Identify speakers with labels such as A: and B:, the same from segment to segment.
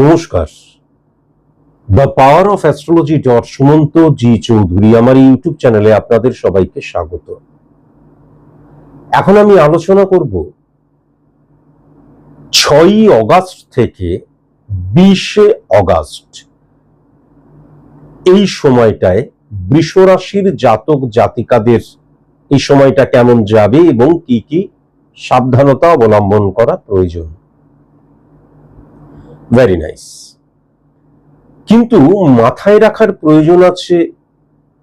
A: নমস্কার। The power of astrology dot Sumanta ji Chowdhury আমার YouTube চ্যানেলে আপনাদের সবাইকে স্বাগত। এখন আমি আলোচনা করব ছয়ই অগাস্ট থেকে বিশে অগাস্ট। এই সময়টায় বৃষরাশির জাতক জাতিকাদের এই সময়টা কেমন যাবে এবং কি কি সাবধানতা অবলম্বন করা প্রয়োজন? ভেরি নাইস কিন্তু মাথায় রাখার প্রয়োজন আছে,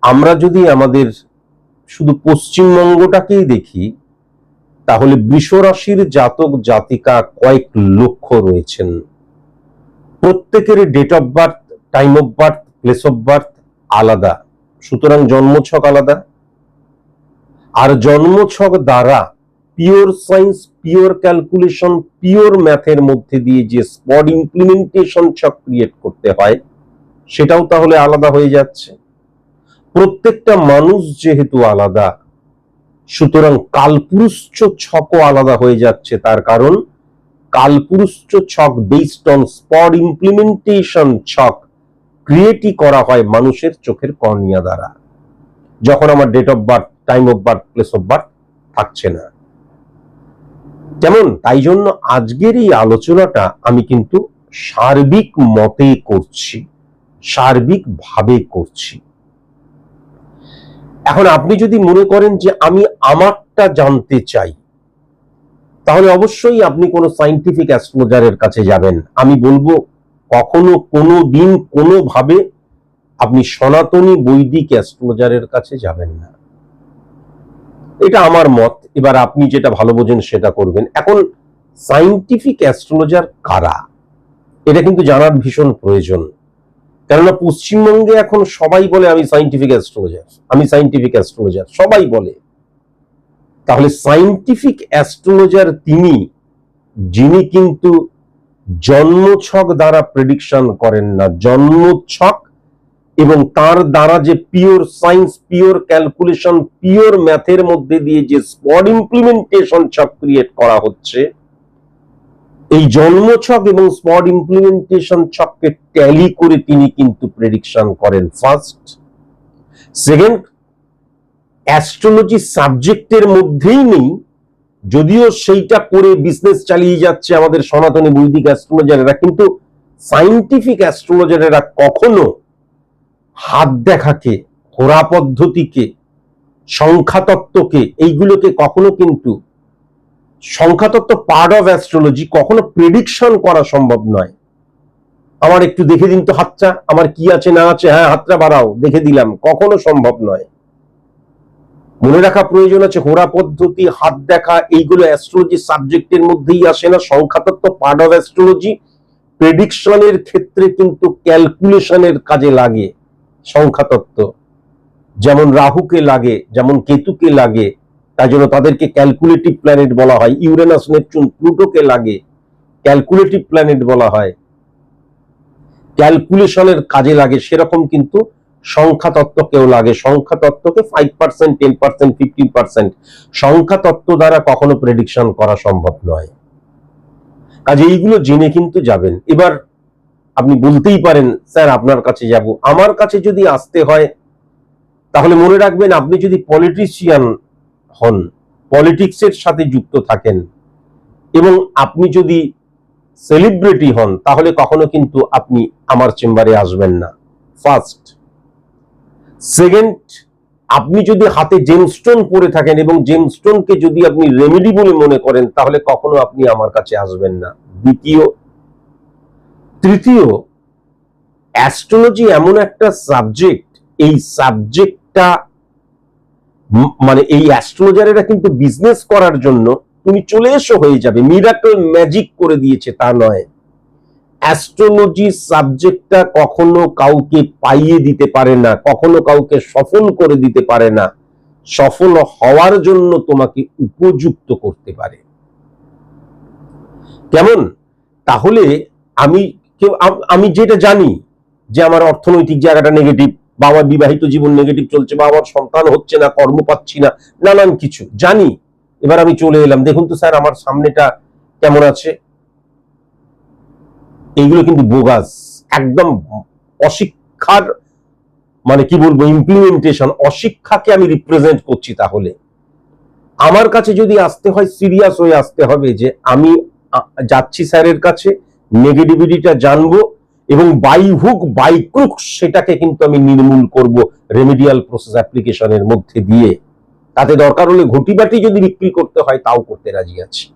A: আমরা যদি আমাদের শুধু পশ্চিমবঙ্গটাকেই দেখি, তাহলে বৃষরাশির জাতক জাতিকা কয়েক লক্ষ রয়েছেন। প্রত্যেকের date of birth time of birth place of birth আলাদা। সুতরাং জন্মছক আলাদা। আর জন্মছক দ্বারা pure science pure calculation pure ম্যাথের মধ্যে দিয়ে যে স্পট ইমপ্লিমেন্টেশন ছক ক্রিয়েট করতে হয়, সেটাও তাহলে আলাদা হয়ে যাচ্ছে। প্রত্যেকটা মানুষ যেহেতু আলাদা, সুতরাং কালপুরুষ ছকও আলাদা হয়ে যাচ্ছে, তার কারণ কালপুরুষ ছক বেসড অন স্পট ইমপ্লিমেন্টেশন ছক ক্রিয়েটই করা হয় মানুষের চোখের কর্নিয়া দ্বারা, যখন আমার date of birth time of birth place of birth থাকছে না। যেমন, তাই জন্য আজকের এই আলোচনাটা আমি কিন্তু সার্বিক মতে করছি সার্বিক ভাবে করছি। এখন আপনি যদি মনে করেন যে আমি আমারটা জানতে চাই, তাহলে অবশ্যই আপনি কোনো সাইন্টিফিক অ্যাস্ট্রোলজারের কাছে যাবেন। আমি বলব, কখনো কোনো দিন কোনোভাবে আপনি সনাতনী বৈদিক অ্যাস্ট্রোলজারের কাছে যাবেন না। এটা আমার মত। এবার আপনি যেটা ভালো বোঝেন সেটা করবেন। এখন সাইন্টিফিক অ্যাস্ট্রোলজার কারা? এটা কিন্তু জানার ভীষণ প্রয়োজন। কেননা পশ্চিমবঙ্গে এখন সবাই বলে আমি সাইন্টিফিক অ্যাস্ট্রোলজার আমি সাইন্টিফিক অ্যাস্ট্রোলজার সবাই বলে। তাহলে সাইন্টিফিক অ্যাস্ট্রোলজার তিনি, যিনি কিন্তু জন্মছক দ্বারা প্রেডিকশন করেন না। জন্মছক এবং তার দ্বারা যে pure science pure calculation pure ম্যাথের মধ্যে দিয়ে যে স্পট ইমপ্লিমেন্টেশন ছক ক্রিয়েট করা হচ্ছে, এই জন্ম ছক এবং স্পট ইমপ্লিমেন্টেশন ছককে ট্যালি করে তিনি কিন্তু প্রেডিকশন করেন ফার্স্ট সেকেন্ড অ্যাস্ট্রোলজি সাবজেক্টের মধ্যেই নেই, যদিও সেইটা করে বিজনেস চালিয়ে যাচ্ছে আমাদের সনাতনী বৈদিক অ্যাস্ট্রোলজারেরা কিন্তু সাইন্টিফিক অ্যাস্ট্রোলজারেরা কখনো হাত দেখাকে হোরা পদ্ধতিকে, সংখ্যাতত্ত্বকে, এইগুলোকে কখনো কিন্তু সংখ্যাতত্ত্ব পার্ট অফ অ্যাস্ট্রোলজি কখনো প্রেডিকশন করা সম্ভব নয়। আমার একটু দেখে দিন তো হাতটা, আমার কি আছে না আছে হ্যাঁ হাতটা বাড়াও, দেখে দিলাম, কখনো সম্ভব নয়। মনে রাখা প্রয়োজন আছে হোরা পদ্ধতি, হাত দেখা, এইগুলো অ্যাস্ট্রোলজি সাবজেক্টের মধ্যেই আসে না। সংখ্যাতত্ত্ব পার্ট অফ অ্যাস্ট্রোলজি প্রেডিকশনের ক্ষেত্রে কিন্তু ক্যালকুলেশনের কাজে লাগে। সংখ্যাতত্ত্ব। যেমন রাহুকে লাগে, যেমন কেতুকে লাগে তাই জন্য তাদেরকে ক্যালকুলেটিভ প্ল্যানেট বলা হয়। ইউরেনাস নেপচুন প্লুটোকে লাগে ক্যালকুলেটিভ প্ল্যানেট বলা হয়। ক্যালকুলেশনের কাজে লাগে, সেরকম কিন্তু সংখ্যা তত্ত্বকেও লাগে। সংখ্যা তত্ত্বকে five percent ten percent fifteen percent সংখ্যা তত্ত্ব দ্বারা কখনো প্রেডিকশন করা সম্ভব নয়। কাজে এইগুলো জেনে কিন্তু যাবেন। এবার আপনি বলতেই পারেন, স্যার, আপনার কাছে যাব। আমার কাছে যদি আসতে হয়, তাহলে মনে রাখবেন আপনি যদি পলিটিশিয়ান হন, পলিটিক্সের সাথে যুক্ত থাকেন, এবং আপনি যদি সেলিব্রিটি হন, তাহলে কখনো কিন্তু আপনি আমার চেম্বারে আসবেন না। ফার্স্ট। সেকেন্ড, আপনি যদি হাতে জেমস্টোন পরে থাকেন এবং জেমস্টোনকে যদি আপনি রেমেডি বলে মনে করেন, তাহলে কখনো আপনি আমার কাছে আসবেন না। দ্বিতীয় তৃতীয় অ্যাস্ট্রোলজি এমন একটা সাবজেক্ট এই সাবজেক্টটা মানে এই অ্যাস্ট্রোলজারেরা কিন্তু বিজনেস করার জন্য তুমি চলে এসো হয়ে যাবে। মিরাকল ম্যাজিক করে দিয়েছে, তা নয়। অ্যাস্ট্রোলজি সাবজেক্টটা কখনো কাউকে পাইয়ে দিতে পারে না, কখনো কাউকে সফল করে দিতে পারে না। সফল হওয়ার জন্য তোমাকে উপযুক্ত করতে পারে। কেমন? তাহলে আমি কেউ আমি যেটা জানি যে আমার অর্থনৈতিক জায়গাটা নেগেটিভ বা আমার বিবাহিত জীবন নেগেটিভ চলছে বা আমার সন্তান হচ্ছে না, কর্ম পাচ্ছি না, নানান কিছু জানি। এবার আমি চলে এলাম। দেখুন তো স্যার, আমার সামনেটা কেমন আছে? এইগুলো কিন্তু বোগাস, একদম অশিক্ষার মানে কি বলব ইমপ্লিমেন্টেশন অশিক্ষাকে আমি রিপ্রেজেন্ট করছি তাহলে। আমার কাছে যদি আসতে হয় সিরিয়াস হয়ে আসতে হবে যে আমি যাচ্ছি স্যারের কাছে নেগেটিভিটিটা জানব এবং বাই হুক বাই ক্রুক সেটাকে কিন্তু আমি নির্মূল করব রেমিডিয়াল প্রসেস অ্যাপ্লিকেশনের মধ্যে দিয়ে। তাতে দরকার হলে ঘটি বাটি যদি বিক্রি করতে হয়, তাও করতে রাজি আছি।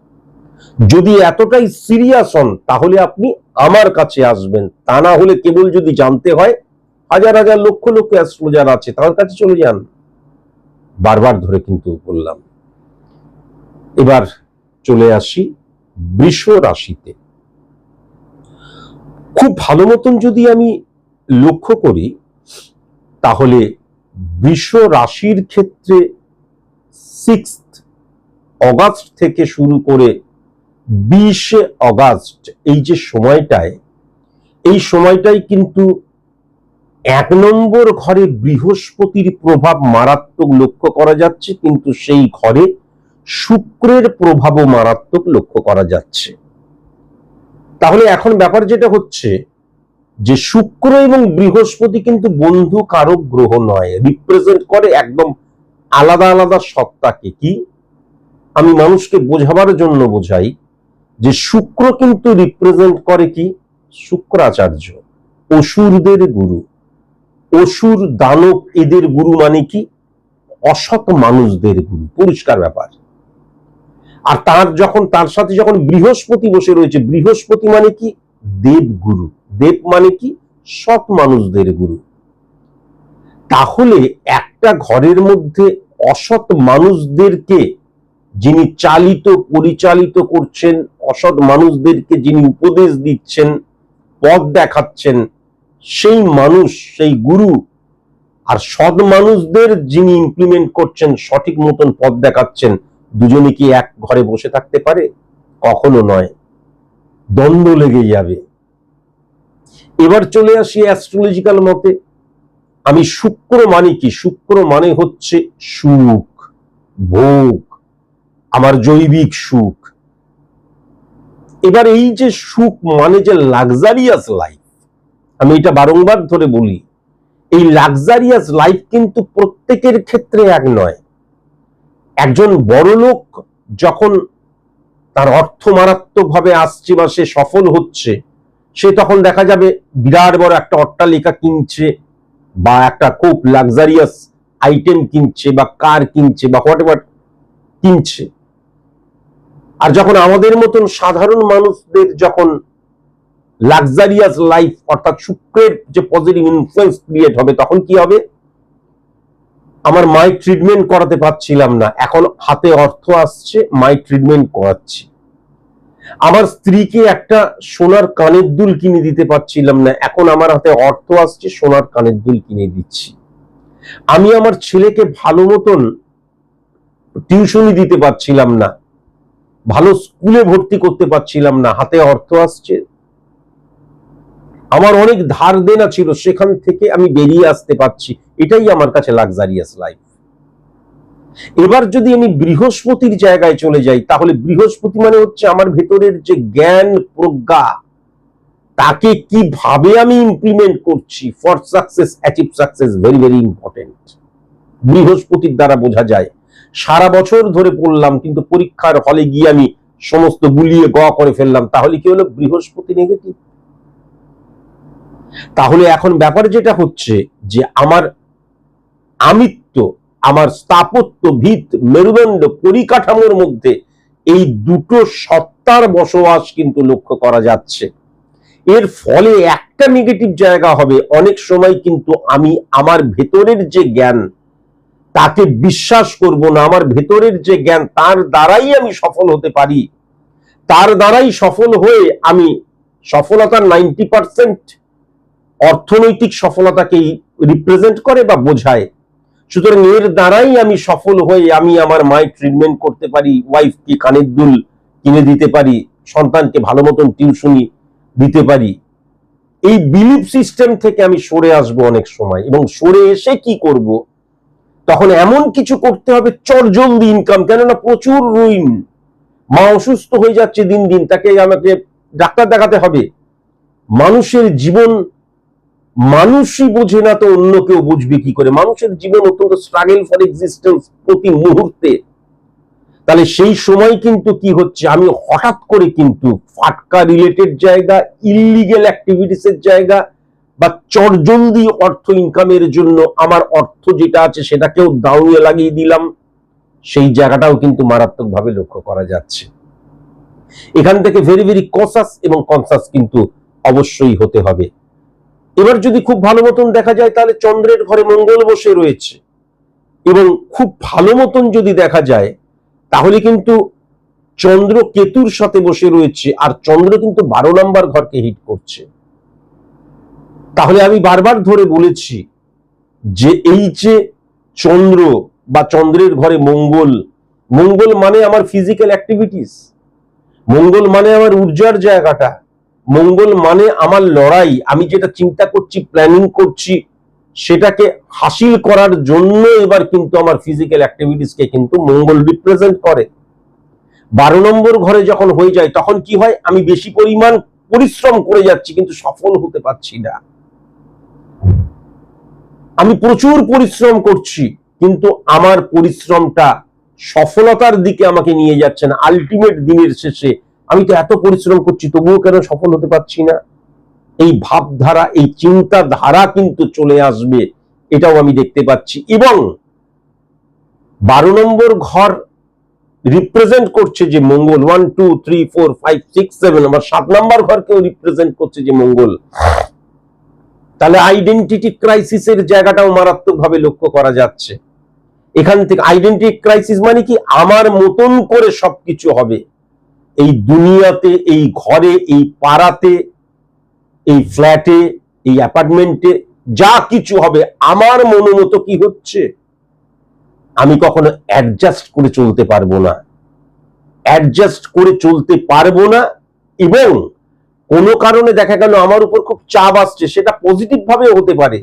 A: যদি এতটাই সিরিয়াস হন, তাহলে আপনি আমার কাছে আসবেন। তা না হলে কেবল যদি জানতে হয়, হাজার হাজার লক্ষ লক্ষ অ্যাস্ট্রোলজার আছে, তার কাছে চলে যান। বারবার ধরে কিন্তু বললাম। এবার চলে আসি বৃষ রাশিতে। খুব ভালো মতন যদি আমি লক্ষ্য করি, তাহলে বৃষ রাশির ক্ষেত্রে সিক্স অগাস্ট থেকে শুরু করে বিশে অগাস্ট এই যে সময়টায়, এই সময়টাই কিন্তু এক নম্বর ঘরে বৃহস্পতির প্রভাব মারাত্মক লক্ষ্য করা যাচ্ছে, কিন্তু সেই ঘরে শুক্রের প্রভাবও মারাত্মক লক্ষ্য করা যাচ্ছে। তাহলে এখন ব্যাপার যেটা হচ্ছে যে শুক্র এবং বৃহস্পতি কিন্তু বন্ধু কারক গ্রহ নয় রিপ্রেজেন্ট করে একদম আলাদা আলাদা সত্তাকে। কি? আমি মানুষকে বোঝাবার জন্য বোঝাই যে শুক্র কিন্তু রিপ্রেজেন্ট করে কি? শুক্রাচার্য, অসুরদের গুরু। অসুর দানব এদের গুরু মানে কি? অসৎ মানুষদের গুরু। পরিষ্কার ব্যাপার। আর তার যখন, তার সাথে যখন বৃহস্পতি বসে রয়েছে, বৃহস্পতি মানে কি? দেবগুরু। দেব মানে কি? সৎ মানুষদের গুরু। তাহলে একটা ঘরের মধ্যে অসৎ মানুষদেরকে যিনি চালিত, পরিচালিত করছেন, অসৎ মানুষদেরকে যিনি উপদেশ দিচ্ছেন, পথ দেখাচ্ছেন, সেই মানুষ, সেই গুরু আর সৎ মানুষদের যিনি ইমপ্লিমেন্ট করছেন, সঠিক মতন পথ দেখাচ্ছেন দুজনে কি এক ঘরে বসে থাকতে পারে? কখনো নয়। দ্বন্দ্ব লেগে যাবে। এবার চলে আসি অ্যাস্ট্রোলজিক্যাল মতে। আমি শুক্র মানে কি? শুক্র মানে হচ্ছে সুখ, ভোগ, আমার জৈবিক সুখ। এবার এই যে সুখ মানে যে লাক্সারিয়াস লাইফ আমি এটা বারংবার ধরে বলি, এই লাক্সারিয়াস লাইফ কিন্তু প্রত্যেকের ক্ষেত্রে এক নয়। একজন বড় লোক যখন তার অর্থ মারাত্মকভাবে আসছে বা সে সফল হচ্ছে, সে তখন দেখা যাবে বিরাট বড় একটা অট্টালিকা কিনছে বা একটা খুব লাক্সারিয়াস আইটেম কিনছে বা কার কিনছে বা হোয়াট কিনছে। আর যখন আমাদের মতন সাধারণ মানুষদের যখন লাক্সারিয়াস লাইফ অর্থাৎ শুক্রের যে পজিটিভ ইনফ্লুয়েন্স ক্রিয়েট হবে, তখন কি হবে? আমার মাই ট্রিটমেন্ট করাতে পারছিলাম না। এখন হাতে অর্থ আসছে, মাই ট্রিটমেন্ট করাচ্ছি। আমার স্ত্রীকে একটা সোনার কানের দুল কিনে দিতে পারছিলাম না। এখন আমার হাতে অর্থ আসছে, সোনার কানের দুল কিনে দিচ্ছি। আমি আমার ছেলেকে ভালো মতন টিউশনি দিতে পারছিলাম না। ভালো স্কুলে ভর্তি করতে পারছিলাম না। হাতে অর্থ আসছে আমার অনেক ধার দেনা ছিল, সেখান থেকে আমি বেরিয়ে আসতে পারছি। এটাই আমার কাছে লাক্সারিয়াস লাইফ এবার যদি আমি বৃহস্পতির জায়গায় চলে যাই, তাহলে বৃহস্পতি মানে হচ্ছে আমার ভেতরের যে জ্ঞান প্রজ্ঞা। তাকে কীভাবে আমি ইমপ্লিমেন্ট করছি? For success achieve success very very important বৃহস্পতির দ্বারা বোঝা যায়। সারা বছর ধরে পড়লাম, কিন্তু পরীক্ষার হলে গিয়ে আমি সমস্ত গুলিয়ে গ করে ফেললাম। তাহলে কি হলো? বৃহস্পতি নেগেটিভ তাহলে এখন ব্যাপার যেটা হচ্ছে যে আমার আমিত্ব, আমার স্থাপত্য ভিত মেরুদণ্ড পরিকাঠামোর মধ্যে এই দুটো সত্তার বসবাস কিন্তু লক্ষ্য করা যাচ্ছে। এর ফলে একটা নেগেটিভ জায়গা হবে, অনেক সময় কিন্তু আমি আমার ভেতরের যে জ্ঞান, তাকে বিশ্বাস করব না, আমার ভেতরের যে জ্ঞান, তার দ্বারাই আমি সফল হতে পারি। তার দ্বারাই সফল হয়ে আমি সফলতার নাইনটি পার্সেন্ট অর্থনৈতিক সফলতাকেই রিপ্রেজেন্ট করে বা বোঝায়। সুতরাং এর দ্বারাই আমি সফল হয়ে আমি আমার মায়ের ট্রিটমেন্ট করতে পারি ওয়াইফকে কানের দুল কিনে দিতে পারি, সন্তানকে ভালো মতন টিউশনি দিতে পারি। এই বিলিফ সিস্টেম থেকে আমি সরে আসব অনেক সময় এবং সরে এসে কি করব? তখন এমন কিছু করতে হবে চটজলদি ইনকাম কেননা প্রচুর রুইন মা অসুস্থ হয়ে যাচ্ছে দিন দিন, তাকে আমাকে ডাক্তার দেখাতে হবে। মানুষের জীবন মানুষই বোঝে না তো অন্য কেউ বুঝবে কি করে? মানুষের জীবন অত্যন্ত স্ট্রাগল ফর এক্সিস্টেন্স প্রতি মুহূর্তে। তাহলে সেই সময় কিন্তু কি হচ্ছে? আমি হঠাৎ করে কিন্তু ফাটকা রিলেটেড জায়গা ইলিগেল অ্যাক্টিভিটিস এর জায়গা বা চটজলদি অর্থ ইনকামের জন্য আমার অর্থ যেটা আছে সেটাকেও দাউনিয়ে লাগিয়ে দিলাম, সেই জায়গাটাও কিন্তু মারাত্মকভাবে লক্ষ্য করা যাচ্ছে। এখান থেকে ভেরি ভেরি কসাস এবং কনসাস কিন্তু অবশ্যই হতে হবে। এবার যদি খুব ভালো মতন দেখা যায়, তাহলে চন্দ্রের ঘরে মঙ্গল বসে রয়েছে। এবং খুব ভালো মতন যদি দেখা যায়, তাহলে কিন্তু চন্দ্র কেতুর সাথে বসে রয়েছে, আর চন্দ্র কিন্তু বারো নাম্বার ঘরকে হিট করছে। তাহলে আমি বারবার ধরে বলেছি যে এই যে চন্দ্র বা চন্দ্রের ঘরে মঙ্গল মঙ্গল মানে আমার ফিজিক্যাল অ্যাক্টিভিটিস মঙ্গল মানে আমার ঊর্জার জায়গাটা মঙ্গল মানে আমার লড়াই। আমি যেটা চিন্তা করছি প্ল্যানিং করছি, সেটাকে হাসিল করার জন্য এবার কিন্তু আমার ফিজিক্যাল অ্যাক্টিভিটিসকে কিন্তু মঙ্গল রিপ্রেজেন্ট করে। বারো নম্বর ঘরে যখন হয়ে যায়, তখন কি হয়? আমি বেশি পরিমাণ পরিশ্রম করে যাচ্ছি, কিন্তু সফল হতে পারছি না। আমি প্রচুর পরিশ্রম করছি, কিন্তু আমার পরিশ্রমটা সফলতার দিকে আমাকে নিয়ে যাচ্ছে না। আলটিমেট দিনের শেষে আমি তো এত পরিশ্রম করছি, তবুও কেন সফল হতে পারছি না? এই ভাবধারা, এই চিন্তা ধারা কিন্তু চলে আসবে, এটাও আমি দেখতে পাচ্ছি। এবং বারো নম্বর ঘর রিপ্রেজেন্ট করছে যে Mangal. One two three four five six seven আমার সাত নম্বর ঘরকেও রিপ্রেজেন্ট করছে যে মঙ্গল। তাহলে আইডেন্টিটি ক্রাইসিসের জায়গাটাও মারাত্মকভাবে লক্ষ্য করা যাচ্ছে। এখান থেকে আইডেন্টিটি ক্রাইসিস মানে কি? আমার মতন করে সবকিছু হবে। এই দুনিয়াতে, এই ঘরে, এই পাড়াতে, এই ফ্ল্যাটে, এই অ্যাপার্টমেন্টে যা কিছু হবে, আমার মনোমতো কি হচ্ছে? আমি কখনো অ্যাডজাস্ট করে চলতে পারব না। অ্যাডজাস্ট করে চলতে পারব না এবং কোনো কারণে দেখা গেল আমার উপর খুব চাপ আসছে, সেটা পজিটিভ ভাবে হতে পারে।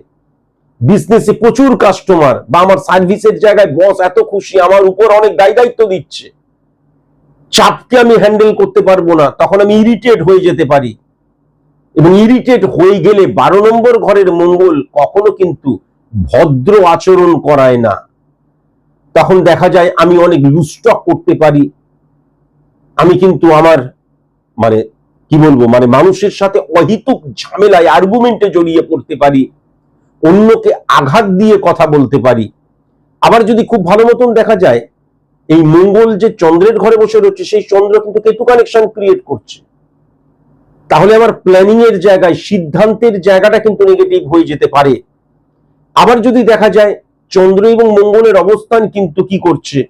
A: বিজনেসে প্রচুর কাস্টমার বা আমার সার্ভিসের জায়গায় বস এত খুশি, আমার উপর অনেক দায় দায়িত্ব দিচ্ছে। চাপকে আমি হ্যান্ডেল করতে পারব না, তখন আমি ইরিটেট হয়ে যেতে পারি। এবং ইরিটেট হয়ে গেলে বারো নম্বর ঘরের মঙ্গল কখনো কিন্তু ভদ্র আচরণ করায় না। তখন দেখা যায় আমি অনেক লুস্টক করতে পারি। আমি কিন্তু আমার মানে কি বলব মানে মানুষের সাথে অহিতুক ঝামেলায় আর্গুমেন্টে জড়িয়ে পড়তে পারি, অন্যকে আঘাত দিয়ে কথা বলতে পারি। আবার যদি খুব ভালো মতন দেখা যায় এই মঙ্গল যে চন্দ্রের ঘরে বসে রয়েছে, সেই চন্দ্র কিন্তু কেতু কানেকশন ক্রিয়েট করছে। তাহলে আমার প্ল্যানিং এর জায়গায়, সিদ্ধান্তের জায়গাটা কিন্তু নেগেটিভ হয়ে যেতে পারে। আবার যদি দেখা যায়, চন্দ্র এবং মঙ্গলের অবস্থান কিন্তু কি করছে?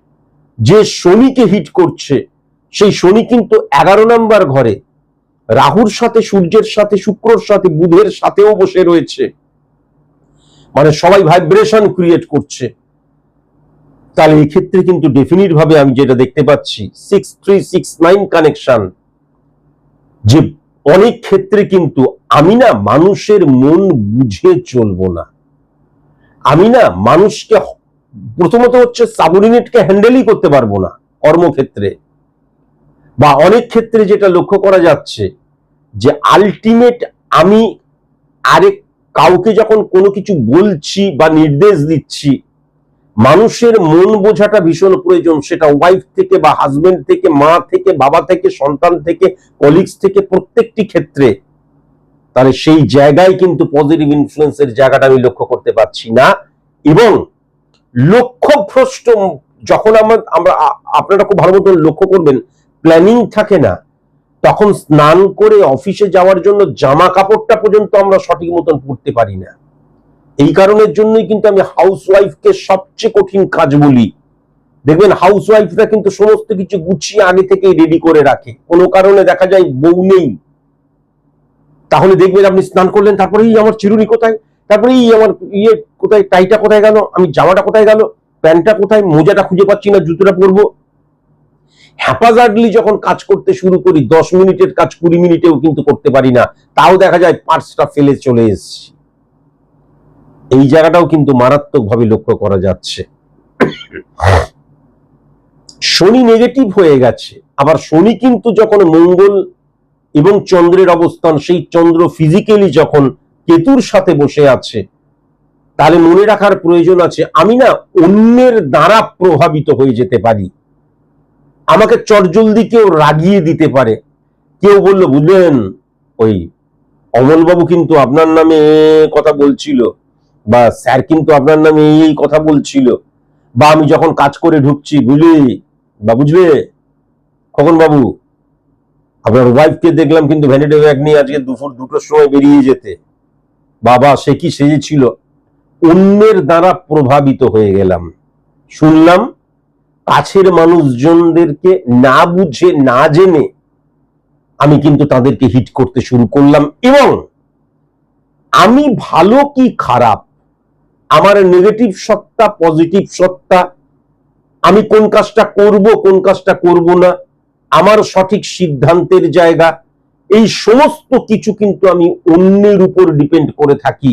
A: যে শনিকে হিট করছে, সেই শনি কিন্তু এগারো নাম্বার ঘরে। রাহুর সাথে, সূর্যের সাথে, শুক্রর সাথে, বুধের সাথেও বসে রয়েছে। মানে সবাই ভাইব্রেশন ক্রিয়েট করছে। তাহলে এই ক্ষেত্রে কিন্তু ভাবে আমি যেটা দেখতে পাচ্ছি six three six nine connection যে অনেক ক্ষেত্রে কিন্তু আমি না মানুষের মন বুঝে চলবো না। আমি না মানুষকে প্রথমত হচ্ছে সাবঅর্ডিনেটকে হ্যান্ডেলই করতে পারব না কর্মক্ষেত্রে। বা অনেক ক্ষেত্রে যেটা লক্ষ্য করা যাচ্ছে, যে আলটিমেট আমি আরেক কাউকে যখন কোনো কিছু বলছি বা নির্দেশ দিচ্ছি মানুষের মন বোঝাটা ভীষণ প্রয়োজন, সেটা ওয়াইফ থেকে বা হাজবেন্ড থেকে, মা থেকে, বাবা থেকে, সন্তান থেকে কলিগস থেকে, প্রত্যেকটি ক্ষেত্রে, তাহলে সেই জায়গায় কিন্তু পজিটিভ ইনফ্লুয়েন্সের জায়গাটা আমি লক্ষ্য করতে পারছি না। এবং লক্ষ্যভ্রষ্ট যখন আমরা আমরা আপনারা খুব ভালো মতন লক্ষ্য করবেন প্ল্যানিং থাকে না, তখন স্নান করে অফিসে যাওয়ার জন্য জামা কাপড়টা পর্যন্ত আমরা সঠিক মতন পড়তে পারি না। এই কারণের জন্যই কিন্তু আমি হাউস ওয়াইফকে সবচেয়ে কঠিন কাজ বলি। দেখবেন হাউস ওয়াইফরা কিন্তু সমস্ত কিছু গুছিয়ে আগে থেকেই রেডি করে রাখে। কোনো কারণে দেখা যায় বউ নেই। তাহলে দেখবেন আপনি স্নান করলেন তারপরে এই আমার চিরুনি কোথায়? তারপরে এই আমার ইয়ে কোথায়, টাইটা কোথায় গেল? আমি জামাটা কোথায় গেল? প্যান্টটা কোথায়? মোজাটা খুঁজে পাচ্ছি না, জুতোটা পরবো। হ্যাপাজার্ডলি যখন কাজ করতে শুরু করি, দশ মিনিটের কাজ কুড়ি মিনিটেও কিন্তু করতে পারি না। তাও দেখা যায় পার্টসটা ফেলে চলে এসেছি। এই জায়গাটাও কিন্তু মারাত্মকভাবে লক্ষ্য করা যাচ্ছে। শনি নেগেটিভ হয়ে গেছে। আবার শনি কিন্তু যখন মঙ্গল এবং চন্দ্রের অবস্থান, সেই চন্দ্র ফিজিক্যালি যখন কেতুর সাথে বসে আছে, তাহলে মনে রাখার প্রয়োজন আছে, আমি না অন্যের দ্বারা প্রভাবিত হয়ে যেতে পারি। আমাকে চটজলদি কেউ রাগিয়ে দিতে পারে। কেউ বলল, বুঝলেন, ওই অমলবাবু কিন্তু আপনার নামে কথা বলছিল। বা স্যার কিন্তু আপনার নামে এই কথা বলছিল। বা আমি যখন কাজ করে ঢুকছি, বুঝলি? বা বুঝলে খগন বাবু? আপনার ওয়াইফকে দেখলাম কিন্তু ভ্যানিটি ব্যাগ নিয়ে আজকে দুপুর দুটোর সময় বেরিয়ে যেতে। বাবা, সে কি সেজেছিল অন্যের দ্বারা প্রভাবিত হয়ে গেলাম। শুনলাম কাছের মানুষজনদেরকে না বুঝে, না জেনে আমি কিন্তু তাদেরকে হিট করতে শুরু করলাম এবং আমি ভালো কি খারাপ আমার নেগেটিভ সত্তা পজিটিভ সত্তা, আমি কোন কাজটা করব, কোন কাজটা করব না, আমার সঠিক সিদ্ধান্তের জায়গা, এই সমস্ত কিছু কিন্তু আমি অন্যের উপর ডিপেন্ড করে থাকি।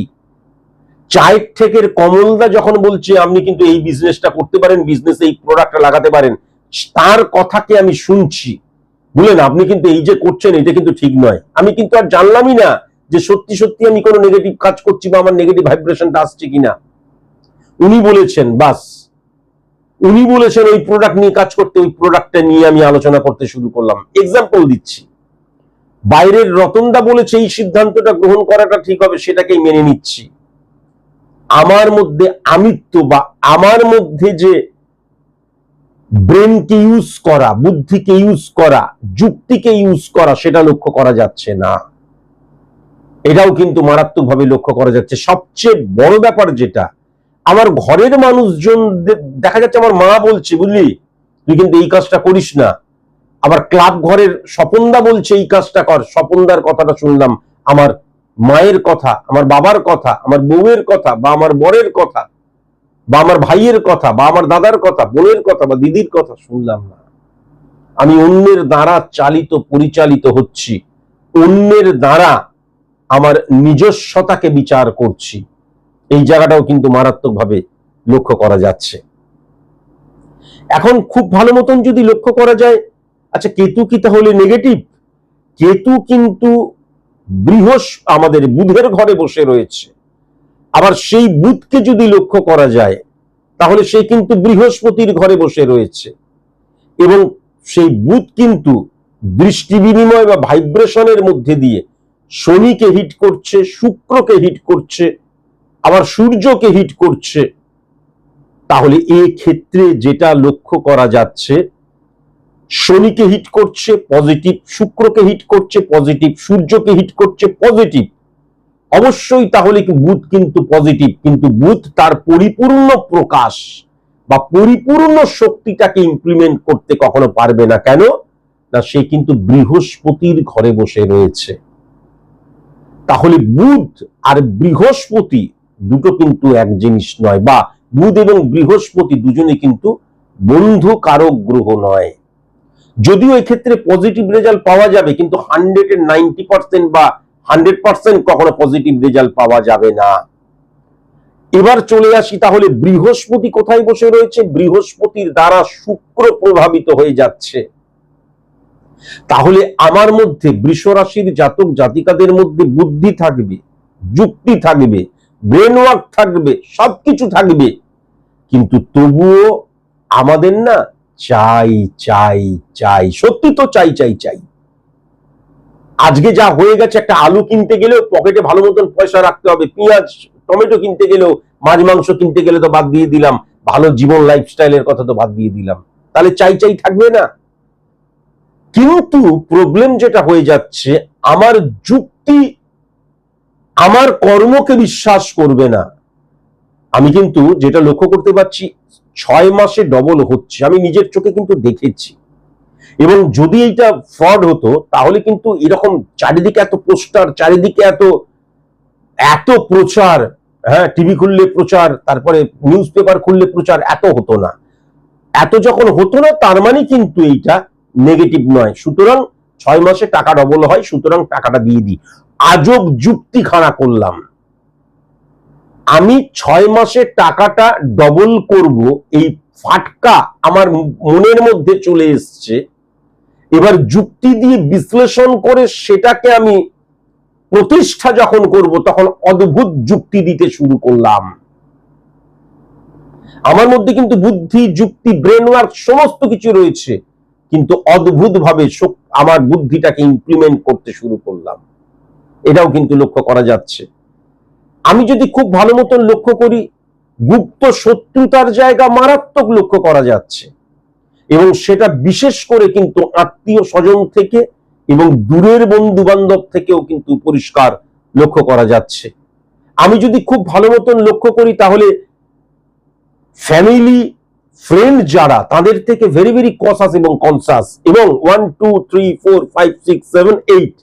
A: চায়ের থেকে কমলদা যখন বলছে, আপনি কিন্তু এই বিজনেসটা করতে পারেন বিজনেস এই প্রোডাক্টটা লাগাতে পারেন, তার কথাকে আমি শুনছি। বুঝলেন? আপনি কিন্তু এই যে করছেন, এটা কিন্তু ঠিক নয়। আমি কিন্তু আর জানলামই না যে সত্যি সত্যি আমি কোনো নেগেটিভ কাজ করছি বা আমার নেগেটিভ ভাইব্রেশনটা আসছে কিনা। উনি বলেছেন, বাস। উনি বলেছেন ওই প্রোডাক্ট নিয়ে কাজ করতে, ওই প্রোডাক্টটা নিয়ে আমি আলোচনা করতে শুরু করলাম। এক্সাম্পল দিচ্ছি। বাইরের রতনদা বলেছে, এই সিদ্ধান্তটা গ্রহণ করাটা ঠিক হবে, সেটাকেই মেনে নিচ্ছি। আমার মধ্যে আমিত্ব বা আমার মধ্যে যে ব্রেনকে ইউজ করা, বুদ্ধিকে ইউজ করা, যুক্তিকে ইউজ করা, সেটা লক্ষ্য করা যাচ্ছে না। এটাও কিন্তু মারাত্মকভাবে লক্ষ্য করা যাচ্ছে। সবচেয়ে বড় ব্যাপার যেটা, আমার ঘরের মানুষজন দেখা যাচ্ছে আমার মা বলছে, বুঝলি, তুই কিন্তু এই কাজটা করিস না। আবার ক্লাব ঘরের স্বপনদা বলছে, এই কাজটা কর। স্বপনদার কথাটা শুনলাম, আমার মায়ের কথা, আমার বাবার কথা, আমার বউয়ের কথা, বা আমার বরের কথা, বা আমার ভাইয়ের কথা, বা আমার দাদার কথা, বোনের কথা, বা দিদির কথা শুনলাম না। আমি অন্যের দ্বারা চালিত, পরিচালিত হচ্ছি। অন্যের দ্বারা আমার নিজস্বতাকে বিচার করছি। এই জায়গাটাও কিন্তু মারাত্মকভাবে লক্ষ্য করা যাচ্ছে। এখন খুব ভালো মতন যদি লক্ষ্য করা যায় আচ্ছা কেতু কি তাহলে নেগেটিভ কেতু কিন্তু বৃহস্প আমাদের বুধের ঘরে বসে রয়েছে। আবার সেই বুধকে যদি লক্ষ্য করা যায়, তাহলে সে কিন্তু বৃহস্পতির ঘরে বসে রয়েছে। এবং সেই বুধ কিন্তু দৃষ্টি বিনিময় বা ভাইব্রেশনের মধ্যে দিয়ে শনিকে হিট করছে, শুক্রকে হিট করছে, আবার সূর্যকে হিট করছে। তাহলে এই ক্ষেত্রে যেটা লক্ষ্য করা যাচ্ছে, শনিকে হিট করছে পজিটিভ শুক্রকে হিট করছে পজিটিভ সূর্যকে হিট করছে পজিটিভ অবশ্যই তাহলে কি বুধ কিন্তু পজিটিভ কিন্তু বুধ তার পরিপূর্ণ প্রকাশ বা পরিপূর্ণ শক্তিটাকে ইমপ্লিমেন্ট করতে কখনো পারবে না। কেন? না, সে কিন্তু বৃহস্পতির ঘরে বসে রয়েছে। তাহলে বুধ আর বৃহস্পতি দুটো কিন্তু এক জিনিস নয়, বা বুধ এবং বৃহস্পতি দুজনে কিন্তু বন্ধু কারক গ্রহ নয়। যদিও এক্ষেত্রে পজিটিভ রেজাল্ট পাওয়া যাবে, কিন্তু হান্ড্রেড এর নাইনটি পার্সেন্ট বা হান্ড্রেড পার্সেন্ট কখনো পজিটিভ রেজাল্ট পাওয়া যাবে না। এবার চলে আসি তাহলে বৃহস্পতি কোথায় বসে রয়েছে? বৃহস্পতির দ্বারা শুক্র প্রভাবিত হয়ে যাচ্ছে। তাহলে আমার মধ্যে বৃষ রাশির জাতক জাতিকাদের মধ্যে বুদ্ধি থাকবে, যুক্তি থাকবে ব্রেন ওয়ার্ক থাকবে, সবকিছু থাকবে। কিন্তু তবুও আমাদের না চাই চাই চাই, সত্যি তো চাই চাই চাই। আজকে যা হয়ে গেছে একটা আলু কিনতে গেলেও পকেটে ভালো মতন পয়সা রাখতে হবে, পেঁয়াজ, টমেটো কিনতে গেলেও মাছ, মাংস কিনতে গেলে তো বাদ দিয়ে দিলাম, ভালো জীবন লাইফস্টাইলের কথা তো বাদ দিয়ে দিলাম। তাহলে চাই চাই থাকবে না? কিন্তু প্রবলেম যেটা হয়ে যাচ্ছে, আমার যুক্তি আমার কর্মকে বিশ্বাস করবে না। আমি কিন্তু যেটা লক্ষ্য করতে পারছি, ছয় মাসে ডবল হচ্ছে। আমি নিজের চোখে কিন্তু দেখেছি। এবং যদি এইটা ফ্রড হতো, তাহলে কিন্তু এরকম চারিদিকে এত পোস্টার, চারিদিকে এত এত প্রচার হ্যাঁ টিভি খুললে প্রচার, তারপরে নিউজ পেপার খুললে প্রচার, এত হতো না। এত যখন হতো না, তার মানে কিন্তু এইটা নেগেটিভ নয়। সুতরাং ছয় মাসে টাকা ডবল হয়, সুতরাং টাকাটা দিয়ে দিই। আজব যুক্তি খাড়া করলাম। আমি ছয় মাসে টাকাটা ডবল করব, এই ফাটকা আমার মনের মধ্যে চলে এসছে। এবার যুক্তি দিয়ে বিশ্লেষণ করে সেটাকে আমি প্রতিষ্ঠা যখন করব, তখন অদ্ভুত যুক্তি দিতে শুরু করলাম। আমার মধ্যে কিন্তু বুদ্ধি, যুক্তি ব্রেন ওয়ার্ক সমস্ত কিছু রয়েছে। কিন্তু অদ্ভুত ভাবে আমার বুদ্ধিটাকে ইমপ্লিমেন্ট করতে শুরু করলাম। এটাও কিন্তু লক্ষ্য করা যাচ্ছে। আমি যদি খুব ভালো মতন লক্ষ্য করি, গুপ্ত শত্রুতার জায়গা মারাত্মক লক্ষ্য করা যাচ্ছে। এবং সেটা বিশেষ করে কিন্তু আত্মীয় স্বজন থেকে এবং দূরের বন্ধু বান্ধব থেকেও কিন্তু পরিষ্কার লক্ষ্য করা যাচ্ছে। আমি যদি খুব ভালো মতন লক্ষ্য করি, তাহলে ফ্যামিলি ফ্রেন্ড যারা, তাদের থেকে ভেরি ভেরি কসাস এবং কনসাস এবং one two three four five six seven eight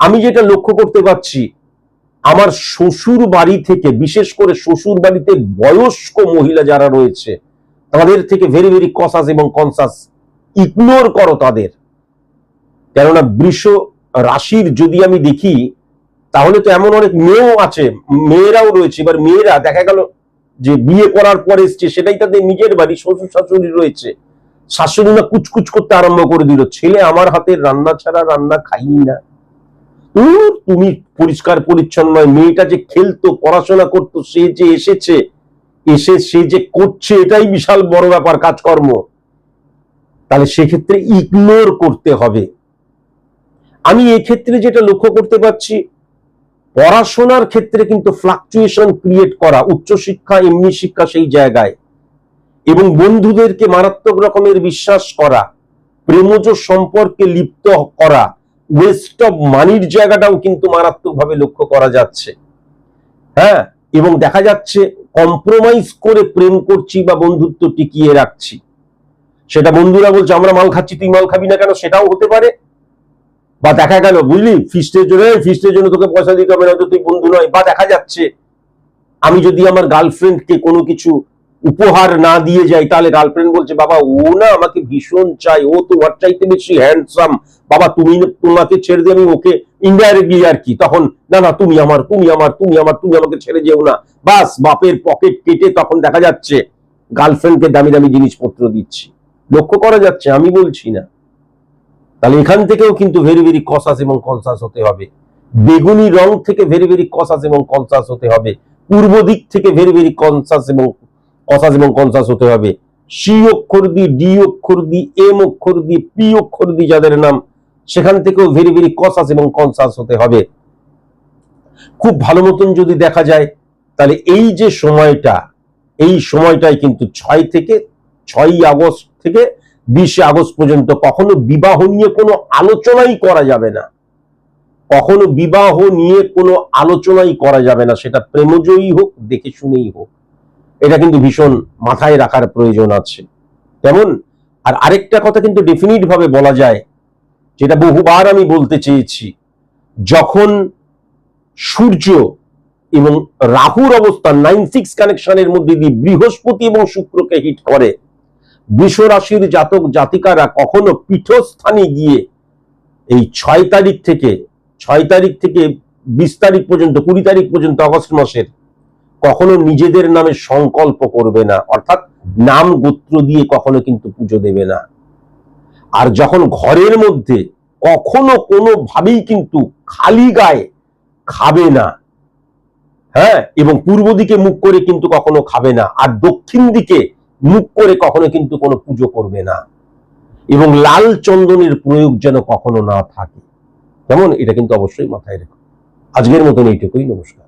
A: আমি যেটা লক্ষ্য করতে পারছি, আমার শ্বশুর বাড়ি থেকে, বিশেষ করে শ্বশুর বাড়িতে বয়স্ক মহিলা যারা রয়েছে, তাদের থেকে ভেরি ভেরি কসাস এবং কনসাস ইগনোর করো তাদের। কেননা বৃষ রাশির যদি আমি দেখি, তাহলে তো এমন অনেক মেয়েও আছে, মেয়েরাও রয়েছে, এবার মেয়েরা দেখা গেল যে বিয়ে করার পর এসছে, সেটাই তাদের নিজের বাড়ি, শ্বশুর শাশুড়ি রয়েছে। শাশুড়িমা কুচকুচ করতে আরম্ভ করে দিল, ছেলে, আমার হাতের রান্না ছাড়া রান্না খাই না। তুমি পরিষ্কার পরিচ্ছন্ন মেয়েটা যে খেলতো, পড়াশোনা করতো, সে যে এসেছে, এসে সে যে করছে, এটাই বিশাল বড় ব্যাপার, কাজকর্ম। তাহলে সেক্ষেত্রে ইগনোর করতে হবে। আমি এক্ষেত্রে যেটা লক্ষ্য করতে পারছি পড়াশোনার ক্ষেত্রে কিন্তু ফ্লাকচুয়েশন ক্রিয়েট করা, উচ্চশিক্ষা, এমনি শিক্ষা সেই জায়গায়। এবং বন্ধুদেরকে মারাত্মক রকমের বিশ্বাস করা, প্রেমজ সম্পর্কে লিপ্ত করা ওয়েস্ট অফ মানির জায়গাটাও কিন্তু মারাত্মকভাবে লক্ষ্য করা যাচ্ছে। হ্যাঁ এবং দেখা যাচ্ছে কম্প্রোমাইজ করে প্রেম করছি বা বন্ধুত্ব টিকিয়ে রাখছি। সেটা বন্ধুরা বলছে, আমরা মাল খাচ্ছি, তুই মাল খাবি না কেন? সেটাও হতে পারে। বা দেখা গেল, বুঝলি? ফিস্টের জন্য ফিস্টের জন্য তোকে পয়সা দিতে হবে না তুই বন্ধু নয়, বা দেখা যাচ্ছে, আমি যদি আমার গার্লফ্রেন্ডকে কোনো কিছু উপহার না দিয়ে যাই, তাহলে গার্লফ্রেন্ড বলছে, বাবা, ও না আমাকে ভীষণ চাই ও তোমার চাইতে বেশি হ্যান্ডসাম বাবা, তুমি তোমাকে ছেড়ে দিয়ে আমি ওকে ইনডাইরেক্টলি আর কি, তখন, না না, তুমি আমার তুমি আমার তুমি আমার, তুমি আমাকে ছেড়ে যেও না। বাস, বাপের পকেট কেটে তখন দেখা যাচ্ছে গার্লফ্রেন্ডকে দামি দামি জিনিসপত্র দিচ্ছি। লক্ষ্য করা যাচ্ছে, আমি বলছি না। তাহলে এখান থেকেও কিন্তু ভেরি ভেরি কসাস এবং কনসাস হতে হবে। বেগুনি রং থেকে ভেরি ভেরি কসাস এবং কনসাস হতে হবে। পূর্ব দিক থেকে ভেরি ভেরি কনসাস এবং কসাস এবং কনসাস হতে হবে। সি অক্ষর দিয়ে ডি অক্ষর দিয়ে এম অক্ষর দিয়ে পি অক্ষর দিয়ে যাদের নাম, সেখান থেকেও ভেরি ভেরি কসাস এবং কনসাস হতে হবে। খুব ভালো মতন যদি দেখা যায়, তাহলে এই যে সময়টা, এই সময়টাই কিন্তু ছয় থেকে, ছয়ই আগস্ট থেকে বিশে আগস্ট পর্যন্ত কখনো বিবাহ নিয়ে কোনো আলোচনাই করা যাবে না। কখনো বিবাহ নিয়ে কোনো আলোচনাই করা যাবে না। সেটা প্রেমজয়ী হোক, দেখে শুনেই হোক। এটা কিন্তু ভীষণ মাথায় রাখার প্রয়োজন আছে। তেমন, আর আরেকটা কথা কিন্তু ডেফিনিট ভাবে বলা যায়, যেটা বহুবার আমি বলতে চেয়েছি, যখন সূর্য এবং রাহুর অবস্থান নাইন সিক্স কানেকশনের মধ্যে দিয়ে বৃহস্পতি এবং শুক্রকে হিট করে রাশির জাতক জাতিকারা কখনো পীঠস্থানে গিয়ে এই ছয় তারিখ থেকে, ছয় তারিখ থেকে বিশ তারিখ পর্যন্ত, কুড়ি তারিখ পর্যন্ত আগস্ট মাসের কখনো নিজেদের নামে সংকল্প করবে না। অর্থাৎ নাম গোত্র দিয়ে কখনো কিন্তু পুজো দেবে না। আর যখন ঘরের মধ্যে কখনো কোনোভাবেই কিন্তু খালি গায়ে খাবে না হ্যাঁ এবং পূর্ব দিকে মুখ করে কিন্তু কখনো খাবে না, আর দক্ষিণ দিকে মুখ করে কখনো কিন্তু কোনো পুজো করবে না। এবং লাল চন্দনের প্রয়োগ যেন কখনো না থাকে। কেমন? এটা কিন্তু অবশ্যই মাথায় রেখো। আজকের মতন এইটুকুই। নমস্কার।